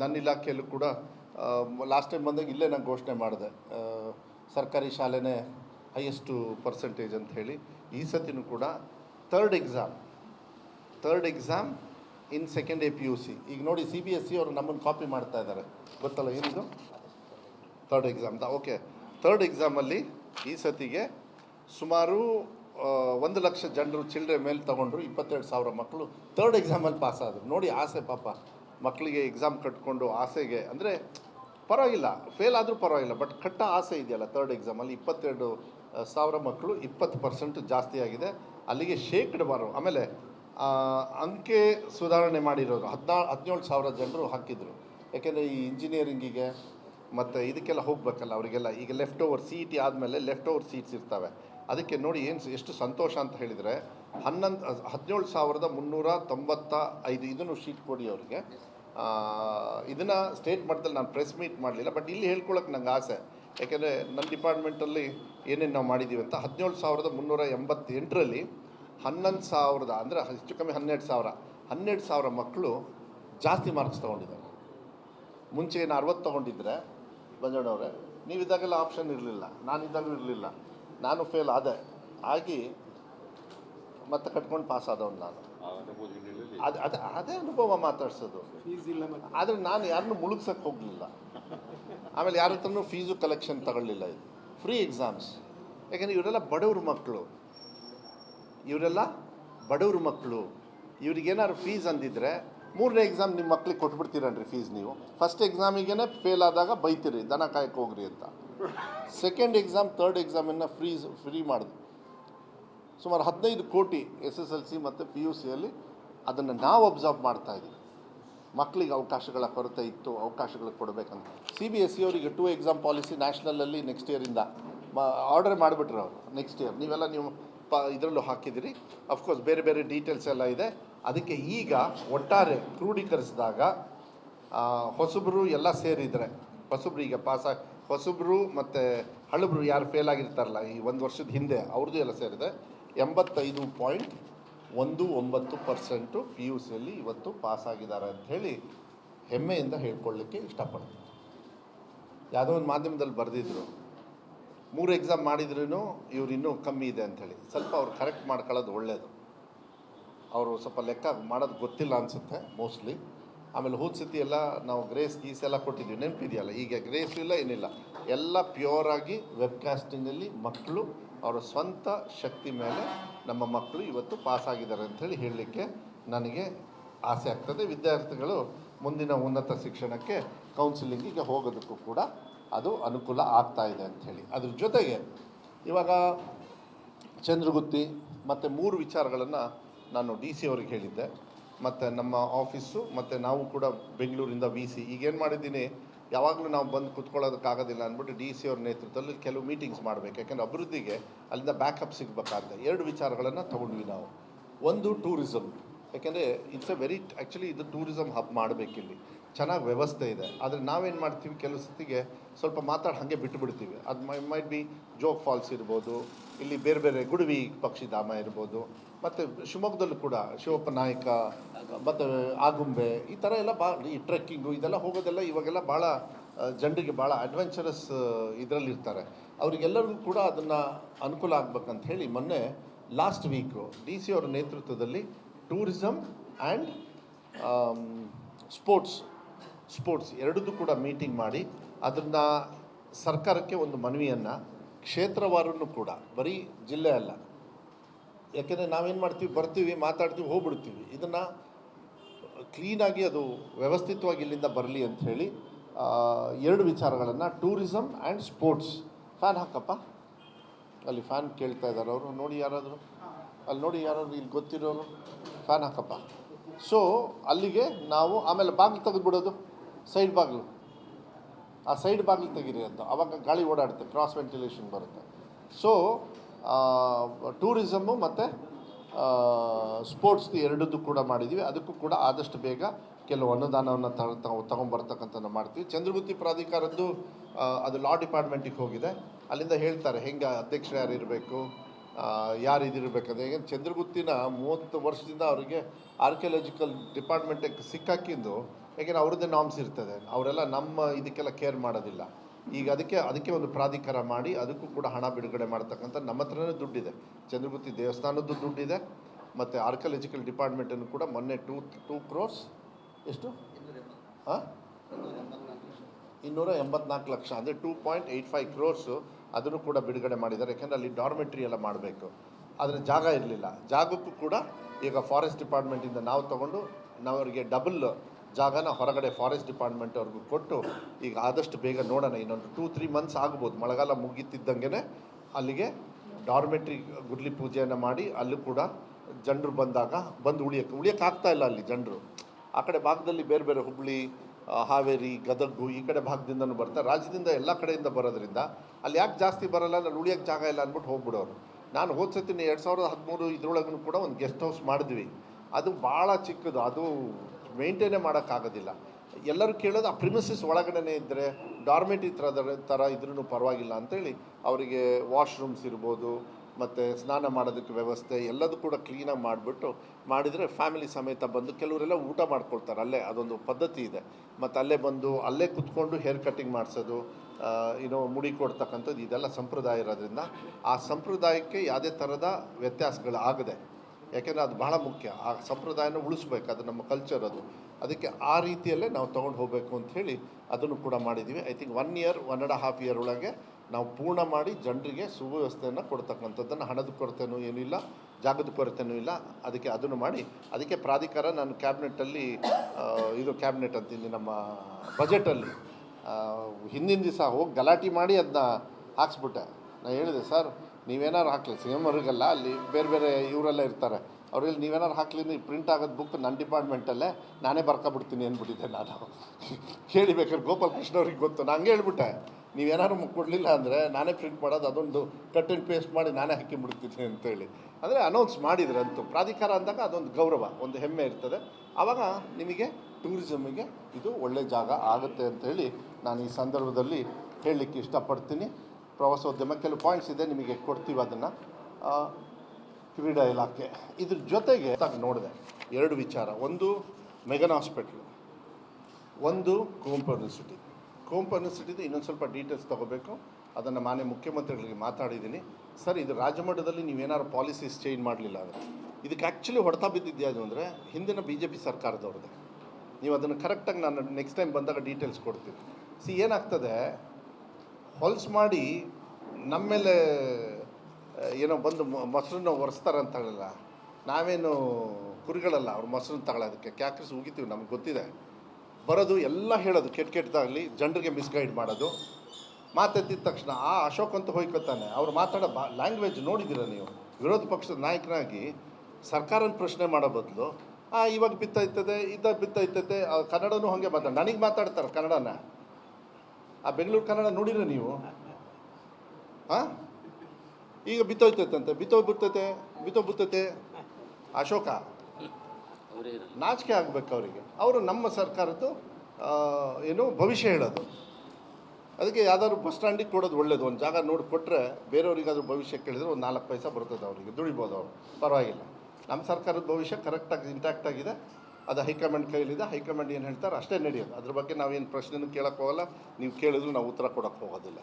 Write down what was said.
ನನ್ನ ಇಲಾಖೆಯಲ್ಲೂ ಕೂಡ last time ಬಂದಾಗ ಇಲ್ಲೇ ನಾನು ಘೋಷಣೆ ಮಾಡಿದೆ. ಸರ್ಕಾರಿ ಶಾಲೆನೇ ಹೈಯೆಸ್ಟು ಪರ್ಸೆಂಟೇಜ್ ಅಂತ ಹೇಳಿ. ಈ ಸತಿನೂ ಕೂಡ third exam third exam in second A P U C ಈಗ ನೋಡಿ ಸಿ ಬಿ ಎಸ್ ಸಿ ಅವರು ನಮ್ಮನ್ನು ಕಾಪಿ ಮಾಡ್ತಾ ಇದ್ದಾರೆ. ಗೊತ್ತಲ್ಲ ಏನಿದು? ಥರ್ಡ್ ಎಕ್ಸಾಮ್ದ ಓಕೆ ಥರ್ಡ್ ಎಕ್ಸಾಮಲ್ಲಿ ಈ ಸತಿಗೆ ಸುಮಾರು ಒಂದು ಲಕ್ಷ ಜನರು ಚಿಲ್ಡ್ರೆ ಮೇಲೆ ತಗೊಂಡ್ರು ಇಪ್ಪತ್ತೆರಡು ಸಾವಿರ ಮಕ್ಕಳು ಥರ್ಡ್ ಎಕ್ಸಾಮಲ್ಲಿ ಪಾಸ್ ಆದರು. ನೋಡಿ ಆಸೆ ಪಾಪ. ಮಕ್ಕಳಿಗೆ ಎಕ್ಸಾಮ್ ಕಟ್ಕೊಂಡು ಆಸೆಗೆ, ಅಂದರೆ ಪರವಾಗಿಲ್ಲ ಫೇಲ್ ಆದರೂ ಪರವಾಗಿಲ್ಲ ಬಟ್ ಕಟ್ಟ ಆಸೆ ಇದೆಯಲ್ಲ ಥರ್ಡ್ ಎಕ್ಸಾಮಲ್ಲಿ ಇಪ್ಪತ್ತೆರಡು ಸಾವಿರ ಮಕ್ಕಳು ಇಪ್ಪತ್ತು ಪರ್ಸೆಂಟ್ ಜಾಸ್ತಿ ಆಗಿದೆ, ಅಲ್ಲಿಗೆ ಶೇಕಡವಾರು ಆಮೇಲೆ ಅಂಕೆ ಸುಧಾರಣೆ ಮಾಡಿರೋರು ಹದಿನಾ, ಹದಿನೇಳು ಸಾವಿರ ಜನರು ಹಾಕಿದರು, ಯಾಕೆಂದರೆ ಈ ಇಂಜಿನಿಯರಿಂಗಿಗೆ ಮತ್ತು ಇದಕ್ಕೆಲ್ಲ ಹೋಗಬೇಕಲ್ಲ ಅವರಿಗೆಲ್ಲ, ಈಗ left over C E T ಆದಮೇಲೆ ಲೆಫ್ಟ್ ಓವರ್ ಸೀಟ್ಸ್ ಇರ್ತವೆ, ಅದಕ್ಕೆ ನೋಡಿ ಏನು ಎಷ್ಟು ಸಂತೋಷ ಅಂತ ಹೇಳಿದರೆ, ಹನ್ನೊಂದು, ಹದಿನೇಳು ಸಾವಿರದ ಮುನ್ನೂರ ತೊಂಬತ್ತ ಐದು, ಇದನ್ನು ಶೀಟ್ ಕೊಡಿ ಅವರಿಗೆ ಇದನ್ನು ಸ್ಟೇಟ್ ಮಟ್ಟದಲ್ಲಿ ನಾನು ಪ್ರೆಸ್ ಮೀಟ್ ಮಾಡಲಿಲ್ಲ ಬಟ್ ಇಲ್ಲಿ ಹೇಳ್ಕೊಳಕ್ಕೆ ನಂಗೆ ಆಸೆ. ಯಾಕೆಂದರೆ ನನ್ನ ಡಿಪಾರ್ಟ್ಮೆಂಟಲ್ಲಿ ಏನೇನು ನಾವು ಮಾಡಿದ್ದೀವಿ ಅಂತ ಹದಿನೇಳು ಸಾವಿರದ ಮುನ್ನೂರ ಎಂಬತ್ತೆಂಟರಲ್ಲಿ ಹನ್ನೊಂದು ಸಾವಿರದ, ಅಂದರೆ ಹೆಚ್ಚು ಕಮ್ಮಿ ಹನ್ನೆರಡು ಸಾವಿರ ಹನ್ನೆರಡು ಸಾವಿರ ಮಕ್ಕಳು ಜಾಸ್ತಿ ಮಾರ್ಕ್ಸ್ ತೊಗೊಂಡಿದ್ದಾರೆ. ಮುಂಚೆ ಏನು ಅರವತ್ತು ತೊಗೊಂಡಿದ್ರೆ ಬಂಜಣ್ಣವ್ರೆ ನೀವಿದ್ದಾಗೆಲ್ಲ ಆಪ್ಷನ್ ಇರಲಿಲ್ಲ ನಾನಿದ್ದಾಗೂ ಇರಲಿಲ್ಲ, ನಾನು ಫೇಲ್ ಆದೆ. ಆಗಿ ಮತ್ತೆ ಕಟ್ಕೊಂಡು ಪಾಸ್ ಆದವನು ನಾನು. ಅದು ಅದು ಅದೇ ಅನುಭವ ಮಾತಾಡ್ಸೋದು. ಆದರೆ ನಾನು ಯಾರನ್ನು ಮುಳುಗ್ಸಕ್ಕೆ ಹೋಗಲಿಲ್ಲ. ಆಮೇಲೆ ಯಾರ ಹತ್ರನೂ ಫೀಸು ಕಲೆಕ್ಷನ್ ತಗೊಳ್ಳಿಲ್ಲ ಇದು. ಫ್ರೀ ಎಕ್ಸಾಮ್ಸ್ ಯಾಕಂದರೆ ಇವರೆಲ್ಲ ಬಡವ್ರ ಮಕ್ಕಳು ಇವರೆಲ್ಲ ಬಡವ್ರ ಮಕ್ಕಳು ಇವ್ರಿಗೇನಾದ್ರು ಫೀಸ್ ಅಂದಿದ್ರೆ ಮೂರನೇ ಎಕ್ಸಾಮ್ ನಿಮ್ಮ ಮಕ್ಳಿಗೆ ಕೊಟ್ಬಿಡ್ತೀರನ್ರಿ ಫೀಸ್ ನೀವು. ಫಸ್ಟ್ ಎಕ್ಸಾಮಿಗೇ ಫೇಲ್ ಆದಾಗ ಬೈತೀರಿ ದನ ಕಾಯಕ್ಕೆ ಹೋಗ್ರಿ ಅಂತ. ಸೆಕೆಂಡ್ ಎಕ್ಸಾಮ್ ತರ್ಡ್ ಎಕ್ಸಾಮನ್ನು ಫ್ರೀಸ್ ಫ್ರೀ ಮಾಡಿದ್ರು ಸುಮಾರು ಹದಿನೈದು ಕೋಟಿ ಎಸ್ ಎಸ್ ಎಲ್ ಸಿ ಮತ್ತು ಪಿ ಯು ಸಿಯಲ್ಲಿ ಅದನ್ನು ನಾವು ಅಬ್ಸರ್ವ್ ಮಾಡ್ತಾ ಇದ್ದೀವಿ ಮಕ್ಕಳಿಗೆ ಅವಕಾಶಗಳ ಕೊರತೆ ಇತ್ತು, ಅವಕಾಶಗಳು ಕೊಡಬೇಕಂತ. ಸಿ ಬಿ ಎಸ್ ಸಿ ಅವರಿಗೆ ಟೂ ಎಕ್ಸಾಮ್ ಪಾಲಿಸಿ ನ್ಯಾಷನಲಲ್ಲಿ ನೆಕ್ಸ್ಟ್ ಇಯರಿಂದ ಮ ಆರ್ಡರ್ ಮಾಡಿಬಿಟ್ರು ಅವರು ನೆಕ್ಸ್ಟ್ ಇಯರ್ ನೀವೆಲ್ಲ ನೀವು ಪ, ಇದರಲ್ಲೂ ಹಾಕಿದ್ದೀರಿ. ಅಫ್ಕೋರ್ಸ್ ಬೇರೆ ಬೇರೆ ಡೀಟೇಲ್ಸ್ ಎಲ್ಲ ಇದೆ. ಅದಕ್ಕೆ ಈಗ ಒಟ್ಟಾರೆ ಕ್ರೋಢೀಕರಿಸಿದಾಗ ಹೊಸಬ್ರು ಎಲ್ಲ ಸೇರಿದರೆ, ಹೊಸಬ್ರು ಈಗ ಪಾಸ್ ಆಗಿ, ಹೊಸಬ್ರು ಮತ್ತು ಹಳಬ್ರು ಯಾರು ಫೇಲ್ ಆಗಿರ್ತಾರಲ್ಲ, ಈ ಒಂದು ವರ್ಷದ ಹಿಂದೆ ಅವ್ರದ್ದು ಎಲ್ಲ ಸೇರಿದೆ. ಎಂಬತ್ತೈದು ಪಾಯಿಂಟ್ ಒಂದು ಒಂಬತ್ತು ಪರ್ಸೆಂಟು ಪಿ ಯು ಸಿಯಲ್ಲಿ ಇವತ್ತು ಪಾಸ್ ಆಗಿದ್ದಾರೆ ಅಂತ ಹೇಳಿ ಹೆಮ್ಮೆಯಿಂದ ಹೇಳ್ಕೊಳ್ಳಿಕ್ಕೆ ಇಷ್ಟಪಡ್ತೀನಿ. ಯಾವುದೋ ಒಂದು ಮಾಧ್ಯಮದಲ್ಲಿ ಬರೆದಿದ್ರು, ಮೂರು ಎಕ್ಸಾಮ್ ಮಾಡಿದ್ರೂ ಇವ್ರು ಇನ್ನೂ ಕಮ್ಮಿ ಇದೆ ಅಂಥೇಳಿ ಸ್ವಲ್ಪ ಅವ್ರು ಕರೆಕ್ಟ್ ಮಾಡ್ಕೊಳ್ಳೋದು ಒಳ್ಳೆಯದು ಅವರು ಸ್ವಲ್ಪ ಲೆಕ್ಕ ಮಾಡೋದು ಗೊತ್ತಿಲ್ಲ ಅನಿಸುತ್ತೆ ಮೋಸ್ಟ್ಲಿ ಆಮೇಲೆ ಹೋದ ಸತಿ ಎಲ್ಲ ನಾವು ಗ್ರೇಸ್ ಗೀಸ್ ಎಲ್ಲ ಕೊಟ್ಟಿದ್ವಿ ನೆನಪಿದೆಯಲ್ಲ? ಈಗ ಗ್ರೇಸ್ ಇಲ್ಲ, ಏನಿಲ್ಲ. ಎಲ್ಲ ಪ್ಯೂರಾಗಿ ವೆಬ್ಕಾಸ್ಟಿಂಗಲ್ಲಿ ಮಕ್ಕಳು ಅವರ ಸ್ವಂತ ಶಕ್ತಿ ಮೇಲೆ ನಮ್ಮ ಮಕ್ಕಳು ಇವತ್ತು ಪಾಸ್ ಆಗಿದ್ದಾರೆ ಅಂಥೇಳಿ ಹೇಳಲಿಕ್ಕೆ ನನಗೆ ಆಸೆ ಆಗ್ತದೆ. ವಿದ್ಯಾರ್ಥಿಗಳು ಮುಂದಿನ ಉನ್ನತ ಶಿಕ್ಷಣಕ್ಕೆ ಕೌನ್ಸಿಲಿಂಗಿಗೆ ಹೋಗೋದಕ್ಕೂ ಕೂಡ ಅದು ಅನುಕೂಲ ಆಗ್ತಾ ಇದೆ ಅಂಥೇಳಿ. ಅದ್ರ ಜೊತೆಗೆ ಇವಾಗ ಚಂದ್ರಗುತ್ತಿ ಮತ್ತು ಮೂರು ವಿಚಾರಗಳನ್ನು ನಾನು ಡಿ ಸಿ ಅವ್ರಿಗೆ ಹೇಳಿದ್ದೆ. ಮತ್ತು ನಮ್ಮ ಆಫೀಸು ಮತ್ತು ನಾವು ಕೂಡ ಬೆಂಗಳೂರಿಂದ ವಿ ಸಿ ಈಗೇನು ಮಾಡಿದ್ದೀನಿ? ಯಾವಾಗಲೂ ನಾವು ಬಂದು ಕುತ್ಕೊಳ್ಳೋದಕ್ಕಾಗೋದಿಲ್ಲ ಅಂದ್ಬಿಟ್ಟು ಡಿ ಸಿ ಅವ್ರ ನೇತೃತ್ವದಲ್ಲಿ ಕೆಲವು ಮೀಟಿಂಗ್ಸ್ ಮಾಡಬೇಕು. ಯಾಕೆಂದರೆ ಅಭಿವೃದ್ಧಿಗೆ ಅಲ್ಲಿಂದ ಬ್ಯಾಕಪ್ ಸಿಗಬೇಕಾಗುತ್ತೆ ಎರಡು ವಿಚಾರಗಳನ್ನು ತಗೊಂಡ್ವಿ ನಾವು. ಒಂದು ಟೂರಿಸಮ್ ಯಾಕೆಂದರೆ ಇಟ್ಸ್ ಎ ವೆರಿ ಆ್ಯಕ್ಚುಲಿ ಇದು ಟೂರಿಸಮ್ ಹಬ್ ಮಾಡಬೇಕಿಲ್ಲಿ. ಚೆನ್ನಾಗಿ ವ್ಯವಸ್ಥೆ ಇದೆ. ಆದರೆ ನಾವೇನು ಮಾಡ್ತೀವಿ? ಕೆಲವು ಸತಿಗೆ ಸ್ವಲ್ಪ ಮಾತಾಡಿ ಹಾಗೆ ಬಿಟ್ಟು ಬಿಡ್ತೀವಿ. ಅದು my might be Jog falls ಇರ್ಬೋದು, ಇಲ್ಲಿ ಬೇರೆ ಬೇರೆ ಗುಡುವಿ ಪಕ್ಷಿಧಾಮ ಇರ್ಬೋದು, ಮತ್ತು ಶಿವಮೊಗ್ಗದಲ್ಲೂ ಕೂಡ ಶಿವಪ್ಪ ನಾಯಕ, ಮತ್ತು ಆಗುಂಬೆ ಈ ಥರ ಎಲ್ಲ ಬಾ, ಈ ಟ್ರೆಕ್ಕಿಂಗು ಇದೆಲ್ಲ ಹೋಗೋದೆಲ್ಲ ಇವಾಗೆಲ್ಲ ಭಾಳ ಜನರಿಗೆ ಭಾಳ ಅಡ್ವೆಂಚರಸ್ ಇದರಲ್ಲಿ ಇರ್ತಾರೆ ಅವರಿಗೆಲ್ಲರಿಗೂ ಕೂಡ ಅದನ್ನು ಅನುಕೂಲ ಆಗ್ಬೇಕಂತ ಹೇಳಿ ಮೊನ್ನೆ ಲಾಸ್ಟ್ ವೀಕು ಡಿ ಸಿ ಅವರ ನೇತೃತ್ವದಲ್ಲಿ ಟೂರಿಸಮ್ ಆ್ಯಂಡ್ ಸ್ಪೋರ್ಟ್ಸ್ ಸ್ಪೋರ್ಟ್ಸ್ ಎರಡೂ ಕೂಡ ಮೀಟಿಂಗ್ ಮಾಡಿ ಅದನ್ನು ಸರ್ಕಾರಕ್ಕೆ ಒಂದು ಮನವಿಯನ್ನು, ಕ್ಷೇತ್ರವಾರನ್ನು ಕೂಡ, ಬರೀ ಜಿಲ್ಲೆ ಅಲ್ಲ. ಯಾಕೆಂದರೆ ನಾವೇನು ಮಾಡ್ತೀವಿ, ಬರ್ತೀವಿ, ಮಾತಾಡ್ತೀವಿ, ಹೋಗ್ಬಿಡ್ತೀವಿ. ಇದನ್ನು ಕ್ಲೀನಾಗಿ ಅದು ವ್ಯವಸ್ಥಿತವಾಗಿ ಇಲ್ಲಿಂದ ಬರಲಿ ಅಂತ ಹೇಳಿ ಎರಡು ವಿಚಾರಗಳನ್ನು ಟೂರಿಸಮ್ ಆ್ಯಂಡ್ ಸ್ಪೋರ್ಟ್ಸ್. ಫ್ಯಾನ್ ಹಾಕಪ್ಪ. ಅಲ್ಲಿ ಫ್ಯಾನ್ ಕೇಳ್ತಾ ಇದ್ದಾರೆ ಅವರು. ನೋಡಿ ಯಾರಾದರೂ. ಅಲ್ಲಿ ನೋಡಿ ಯಾರಾದರೂ ಇಲ್ಲಿ ಗೊತ್ತಿರೋರು. ಫ್ಯಾನ್ ಹಾಕಪ್ಪ. ಸೊ ಅಲ್ಲಿಗೆ ನಾವು ಆಮೇಲೆ ಬಾಗಿಲು ತೆಗೆದುಬಿಡೋದು. ಸೈಡ್ ಬಾಗಿಲು. ಆ ಸೈಡ್ ಬಾಗಿಲು ತೆಗೀರಿ ಅಂತ. ಆವಾಗ ಗಾಳಿ ಓಡಾಡುತ್ತೆ ಕ್ರಾಸ್ ವೆಂಟಿಲೇಷನ್ ಬರುತ್ತೆ. ಸೊ ಟೂರಿಸಮ್ಮು ಮತ್ತು ಸ್ಪೋರ್ಟ್ಸ್ದು ಎರಡದ್ದು ಕೂಡ ಮಾಡಿದ್ದೀವಿ ಅದಕ್ಕೂ ಕೂಡ ಆದಷ್ಟು ಬೇಗ ಕೆಲವು ಅನುದಾನವನ್ನು ತಗೊಂಬರ್ತಕ್ಕಂಥದ್ದು ಮಾಡ್ತೀವಿ. ಚಂದ್ರಗುತ್ತಿ ಪ್ರಾಧಿಕಾರದ್ದು ಅದು ಲಾ ಡಿಪಾರ್ಟ್ಮೆಂಟಿಗೆ ಹೋಗಿದೆ. ಅಲ್ಲಿಂದ ಹೇಳ್ತಾರೆ, ಹೆಂಗೆ ಅಧ್ಯಕ್ಷರು ಯಾರು ಇರಬೇಕು ಯಾರು ಇದಿರಬೇಕಂದ್ರೆ ಈಗ ಚಂದ್ರಗುತ್ತಿನ ಮೂವತ್ತು ವರ್ಷದಿಂದ ಅವರಿಗೆ ಆರ್ಕಿಯಾಲಜಿಕಲ್ ಡಿಪಾರ್ಟ್ಮೆಂಟಿಗೆ ಸಿಕ್ಕಾಕಿಂದು ಯಾಕೆಂದ್ರೆ ಅವ್ರದ್ದೇ ನಾಮ್ಸ್ ಇರ್ತದೆ. ಅವರೆಲ್ಲ ನಮ್ಮ ಇದಕ್ಕೆಲ್ಲ ಕೇರ್ ಮಾಡೋದಿಲ್ಲ. ಈಗ ಅದಕ್ಕೆ ಅದಕ್ಕೆ ಒಂದು ಪ್ರಾಧಿಕಾರ ಮಾಡಿ, ಅದಕ್ಕೂ ಕೂಡ ಹಣ ಬಿಡುಗಡೆ ಮಾಡ್ತಕ್ಕಂಥ ನಮ್ಮ ಹತ್ರನೇ ದುಡ್ಡಿದೆ. ಚಂದ್ರಗುತ್ತಿ ದೇವಸ್ಥಾನದ್ದು ದುಡ್ಡಿದೆ. ಮತ್ತು ಆರ್ಕಿಯಾಲಜಿಕಲ್ ಡಿಪಾರ್ಟ್ಮೆಂಟನ್ನು ಕೂಡ ಮೊನ್ನೆ ಟೂ ಟೂ ಕ್ರೋರ್ಸ್ ಎಷ್ಟು? ಹಾಂ ಇನ್ನೂರ ಎಂಬತ್ನಾಲ್ಕು ಲಕ್ಷ. ಅಂದರೆ two point eight five crores ಅದನ್ನು ಕೂಡ ಬಿಡುಗಡೆ ಮಾಡಿದ್ದಾರೆ. ಯಾಕೆಂದರೆ ಅಲ್ಲಿ ಡಾರ್ಮೆಟ್ರಿ ಎಲ್ಲ ಮಾಡಬೇಕು. ಆದರೆ ಜಾಗ ಇರಲಿಲ್ಲ. ಜಾಗಕ್ಕೂ ಕೂಡ ಈಗ ಫಾರೆಸ್ಟ್ ಡಿಪಾರ್ಟ್ಮೆಂಟಿಂದ ನಾವು ತಗೊಂಡು ನಾವು ಅವರಿಗೆ ಡಬಲ್ ಜಾಗನ ಹೊರಗಡೆ ಫಾರೆಸ್ಟ್ ಡಿಪಾರ್ಟ್ಮೆಂಟ್ ಅವ್ರಿಗೂ ಕೊಟ್ಟು ಈಗ ಆದಷ್ಟು ಬೇಗ ನೋಡೋಣ, ಇನ್ನೊಂದು ಟೂ ತ್ರೀ ಮಂತ್ಸ್ ಆಗ್ಬೋದು. ಮಳೆಗಾಲ ಮುಗೀತಿದ್ದಂಗೆ ಅಲ್ಲಿಗೆ ಡಾರ್ಮೆಟ್ರಿ ಗುಡ್ಲಿ ಪೂಜೆಯನ್ನು ಮಾಡಿ ಅಲ್ಲೂ ಕೂಡ ಜನರು ಬಂದಾಗ ಬಂದು ಉಳಿಯೋಕ್ಕೆ ಉಳಿಯೋಕ್ಕೆ ಆಗ್ತಾ ಇಲ್ಲ ಅಲ್ಲಿ ಜನರು. ಆ ಕಡೆ ಭಾಗದಲ್ಲಿ ಬೇರೆ ಬೇರೆ ಹುಬ್ಬಳ್ಳಿ ಹಾವೇರಿ, ಗದಗು ಈ ಕಡೆ ಭಾಗದಿಂದನೂ ಬರ್ತಾರೆ. ರಾಜ್ಯದಿಂದ ಎಲ್ಲ ಕಡೆಯಿಂದ ಬರೋದ್ರಿಂದ ಅಲ್ಲಿ ಯಾಕೆ ಜಾಸ್ತಿ ಬರಲ್ಲ, ಅಲ್ಲಿ ಉಳಿಯೋಕ್ಕೆ ಜಾಗ ಇಲ್ಲ ಅಂದ್ಬಿಟ್ಟು ಹೋಗ್ಬಿಡೋರು. ನಾನು ಹೋದ ಸತಿ ಎರಡು ಸಾವಿರದ ಹದಿಮೂರು ಇದ್ರೊಳಗೂ ಕೂಡ ಒಂದು ಗೆಸ್ಟ್ ಹೌಸ್ ಮಾಡಿದ್ವಿ. ಅದು ಭಾಳ ಚಿಕ್ಕದು, ಅದು ಮೇಂಟೈನೇ ಮಾಡೋಕ್ಕಾಗೋದಿಲ್ಲ. ಎಲ್ಲರೂ ಕೇಳೋದು, ಆ ಪ್ರಿಮಿಸಸ್ ಒಳಗಡೆನೇ ಇದ್ದರೆ ಡಾರ್ಮೆಟ್ರಿ ಥರದ ಥರ ಇದ್ರೂ ಪರವಾಗಿಲ್ಲ ಅಂತೇಳಿ ಅವರಿಗೆ ವಾಶ್ರೂಮ್ಸ್ ಇರ್ಬೋದು, ಮತ್ತು ಸ್ನಾನ ಮಾಡೋದಕ್ಕೆ ವ್ಯವಸ್ಥೆ ಎಲ್ಲದೂ ಕೂಡ ಕ್ಲೀನಾಗಿ ಮಾಡಿಬಿಟ್ಟು ಮಾಡಿದರೆ ಫ್ಯಾಮಿಲಿ ಸಮೇತ ಬಂದು ಕೆಲವರೆಲ್ಲ ಊಟ ಮಾಡ್ಕೊಳ್ತಾರೆ. ಅಲ್ಲೇ ಅದೊಂದು ಪದ್ಧತಿ ಇದೆ. ಮತ್ತು ಅಲ್ಲೇ ಬಂದು ಅಲ್ಲೇ ಕುತ್ಕೊಂಡು ಹೇರ್ ಕಟ್ಟಿಂಗ್ ಮಾಡಿಸೋದು ಏನೋ ಮುಡಿ ಕೊಡ್ತಕ್ಕಂಥದ್ದು ಇದೆಲ್ಲ ಸಂಪ್ರದಾಯ ಇರೋದ್ರಿಂದ ಆ ಸಂಪ್ರದಾಯಕ್ಕೆ ಯಾವುದೇ ಥರದ ವ್ಯತ್ಯಾಸಗಳು ಆಗದೆ ಯಾಕೆಂದರೆ ಅದು ಬಹಳ ಮುಖ್ಯ. ಆ ಸಂಪ್ರದಾಯನ ಉಳಿಸ್ಬೇಕು, ಅದು ನಮ್ಮ ಕಲ್ಚರ್ ಅದು. ಅದಕ್ಕೆ ಆ ರೀತಿಯಲ್ಲೇ ನಾವು ತೊಗೊಂಡು ಹೋಗಬೇಕು ಅಂತ ಹೇಳಿ ಅದನ್ನು ಕೂಡ ಮಾಡಿದ್ದೀವಿ I think one year one and half year ಒಳಗೆ ನಾವು ಪೂರ್ಣ ಮಾಡಿ ಜನರಿಗೆ ಸುವ್ಯವಸ್ಥೆಯನ್ನು ಕೊಡ್ತಕ್ಕಂಥದ್ದನ್ನು, ಹಣದ ಕೊರತೆನೂ ಏನಿಲ್ಲ ಜಾಗದ ಕೊರತೆನೂ ಇಲ್ಲ. ಅದಕ್ಕೆ ಅದನ್ನು ಮಾಡಿ, ಅದಕ್ಕೆ ಪ್ರಾಧಿಕಾರ ನಾನು ಕ್ಯಾಬಿನೆಟ್ಟಲ್ಲಿ ಇದು ಕ್ಯಾಬಿನೆಟ್ ಅಂತೀನಿ ನಮ್ಮ ಬಜೆಟಲ್ಲಿ ಹಿಂದಿನ ದಿವಸ ಹೋಗಿ ಗಲಾಟೆ ಮಾಡಿ ಅದನ್ನ ಹಾಕ್ಸ್ಬಿಟ್ಟೆ. ನಾನು ಹೇಳಿದೆ, ಸರ್ ನೀವೇನಾರು ಹಾಕಲಿ. ಸಿ ಎಂ ಅವ್ರಿಗೆಲ್ಲ ಅಲ್ಲಿ ಬೇರೆ ಬೇರೆ ಇವರೆಲ್ಲ ಇರ್ತಾರೆ. ಅವ್ರಿಗೆ ನೀವೇನಾರು ಹಾಕಲಿ ನೀವು ಪ್ರಿಂಟ್ ಆಗೋದು ಬುಕ್ ನನ್ನ ಡಿಪಾರ್ಟ್ಮೆಂಟಲ್ಲೇ ನಾನೇ ಬರ್ಕೊಬಿಡ್ತೀನಿ ಅಂದ್ಬಿಟ್ಟಿದ್ದೆ ನಾನು. ಹೇಳಿ ಬೇಕಾದ್ರೆ ಗೋಪಾಲ್ ಕೃಷ್ಣ ಅವ್ರಿಗೆ ಗೊತ್ತು. ನಾನು ಹಂಗೆ ಹೇಳ್ಬಿಟ್ಟೆ. ನೀವೇನಾದ್ರು ಕೊಡಲಿಲ್ಲ ಅಂದರೆ ನಾನೇ ಪ್ರಿಂಟ್ ಮಾಡೋದು, ಅದೊಂದು ಕಟ್ ಆ್ಯಂಡ್ ಪೇಸ್ಟ್ ಮಾಡಿ ನಾನೇ ಹಾಕಿಬಿಡ್ತೀನಿ ಅಂತೇಳಿ. ಅಂದರೆ ಅನೌನ್ಸ್ ಮಾಡಿದ್ರೆ ಅಂತೂ ಪ್ರಾಧಿಕಾರ ಅಂದಾಗ ಅದೊಂದು ಗೌರವ, ಒಂದು ಹೆಮ್ಮೆ ಇರ್ತದೆ. ಆವಾಗ ನಿಮಗೆ ಟೂರಿಸಮಿಗೆ ಇದು ಒಳ್ಳೆ ಜಾಗ ಆಗುತ್ತೆ ಅಂತೇಳಿ ನಾನು ಈ ಸಂದರ್ಭದಲ್ಲಿ ಹೇಳಲಿಕ್ಕೆ ಇಷ್ಟಪಡ್ತೀನಿ. ಪ್ರವಾಸೋದ್ಯಮ ಕೆಲವು ಪಾಯಿಂಟ್ಸ್ ಇದೆ ನಿಮಗೆ ಕೊಡ್ತೀವಿ ಅದನ್ನು. ಕ್ರೀಡಾ ಇಲಾಖೆ. ಇದ್ರ ಜೊತೆಗೆ ತಾಗ್ ನೋಡಿದೆ, ಎರಡು ವಿಚಾರ. ಒಂದು ಮೆಗನ್ ಹಾಸ್ಪಿಟ್ಲು, ಒಂದು ಕುವೆಂಪು ಯೂನಿವರ್ಸಿಟಿ ಕುವೆಂಪು ಯೂನಿವರ್ಸಿಟಿದು ಇನ್ನೊಂದು ಸ್ವಲ್ಪ ಡೀಟೇಲ್ಸ್ ತೊಗೋಬೇಕು. ಅದನ್ನು ಮಾನ್ಯ ಮುಖ್ಯಮಂತ್ರಿಗಳಿಗೆ ಮಾತಾಡಿದ್ದೀನಿ. ಸರ್, ಇದು ರಾಜ್ಯಮಟ್ಟದಲ್ಲಿ ನೀವೇನಾದ್ರು ಪಾಲಿಸೀಸ್ ಚೇಂಜ್ ಮಾಡಲಿಲ್ಲ ಅಂದರೆ? ಇದಕ್ಕೆ ಆ್ಯಕ್ಚುಲಿ ಹೊಡೆತ ಬಿದ್ದಿದ್ಯಾದು ಅಂದರೆ, ಹಿಂದಿನ ಬಿ ಜೆ ಪಿ ಸರ್ಕಾರದವ್ರದ್ದು. ನೀವು ಅದನ್ನು ಕರೆಕ್ಟಾಗಿ ನಾನು ನೆಕ್ಸ್ಟ್ ಟೈಮ್ ಬಂದಾಗ ಡೀಟೇಲ್ಸ್ ಕೊಡ್ತೀನಿ. ಸಿ ಏನಾಗ್ತದೆ ಹೊಲ್ಸ್ ಮಾಡಿ ನಮ್ಮ ಮೇಲೆ ಏನೋ ಬಂದು ಮೊಸರನ್ನ ಒರೆಸ್ತಾರೆ ಅಂತ ಹೇಳಲ್ಲ. ನಾವೇನು ಕುರಿಗಳಲ್ಲ, ಅವ್ರ ಮೊಸರನ್ನ ತಗೊಳ್ಳೋದಕ್ಕೆ ಕ್ಯಾಕ್ರಿಸ್ ಉಗಿತೀವಿ, ನಮ್ಗೆ ಗೊತ್ತಿದೆ. ಬರೋದು ಎಲ್ಲ ಹೇಳೋದು, ಕೆಟ್ಟ ಕೆಟ್ಟದಾಗಲಿ, ಜನರಿಗೆ ಮಿಸ್ಗೈಡ್ ಮಾಡೋದು. ಮಾತೆತ್ತಿದ ತಕ್ಷಣ, ಆ ಅಶೋಕ್ ಅಂತ ಹೋಯ್ಕೊತಾನೆ. ಅವ್ರು ಮಾತಾಡೋ ಬಾ ಲ್ಯಾಂಗ್ವೇಜ್ ನೋಡಿದ್ದೀರ ನೀವು? ವಿರೋಧ ಪಕ್ಷದ ನಾಯಕನಾಗಿ ಸರ್ಕಾರನ ಪ್ರಶ್ನೆ ಮಾಡೋ ಬದಲು ಇವಾಗ ಬಿತ್ತೈತದೆ ಇದ್ದಾಗ ಬಿತ್ತೈತದೆ ಕನ್ನಡನೂ ಹಾಗೆ ಮಾತಾಡ, ನನಗೆ ಮಾತಾಡ್ತಾರೆ ಕನ್ನಡನ. ಆ ಬೆಂಗಳೂರು ಕನ್ನಡ ನೋಡಿರ ನೀವು? ಹಾಂ ಈಗ ಬಿತ್ತೋಯ್ತೈತಂತೆ. ಬಿತ್ತೋ ಬಿತ್ತೈತೆ ಬಿತ್ತೋ ಬಿತ್ತೈತೆ ಅಶೋಕ, ನಾಚಿಕೆ ಆಗ್ಬೇಕು ಅವರಿಗೆ. ಅವರು ನಮ್ಮ ಸರ್ಕಾರದ್ದು ಏನು ಭವಿಷ್ಯ ಹೇಳೋದು. ಅದಕ್ಕೆ ಯಾವ್ದಾದ್ರು ಬಸ್ ಸ್ಟ್ಯಾಂಡಿಗೆ ಕೊಡೋದು ಒಳ್ಳೇದು. ಒಂದು ಜಾಗ ನೋಡಿ ಕೊಟ್ಟರೆ ಬೇರೆಯವ್ರಿಗಾದ್ರೂ ಭವಿಷ್ಯ ಕೇಳಿದ್ರೆ ಒಂದು ನಾಲ್ಕು ಪೈಸೆ ಬರ್ತದೆ ಅವರಿಗೆ. ದುಡಿಬೋದು ಅವರು. ಪರವಾಗಿಲ್ಲ. ನಮ್ಮ ಸರ್ಕಾರದ ಭವಿಷ್ಯ ಕರೆಕ್ಟಾಗಿ ಇಂಟ್ಯಾಕ್ಟ್ ಆಗಿದೆ. ಅದು ಹೈಕಮಾಂಡ್ ಕೈಯಲ್ಲಿದೆ, ಹೈಕಮಾಂಡ್ ಏನು ಹೇಳ್ತಾರೆ ಅಷ್ಟೇ ನಡೆಯೋದು. ಅದ್ರ ಬಗ್ಗೆ ನಾವೇನು ಪ್ರಶ್ನೆನೂ ಕೇಳೋಕ್ಕೆ ಹೋಗಲ್ಲ ನೀವು ಕೇಳಿದ್ರು ನಾವು ಉತ್ತರ ಕೊಡೋಕ್ಕೆ ಹೋಗೋದಿಲ್ಲ.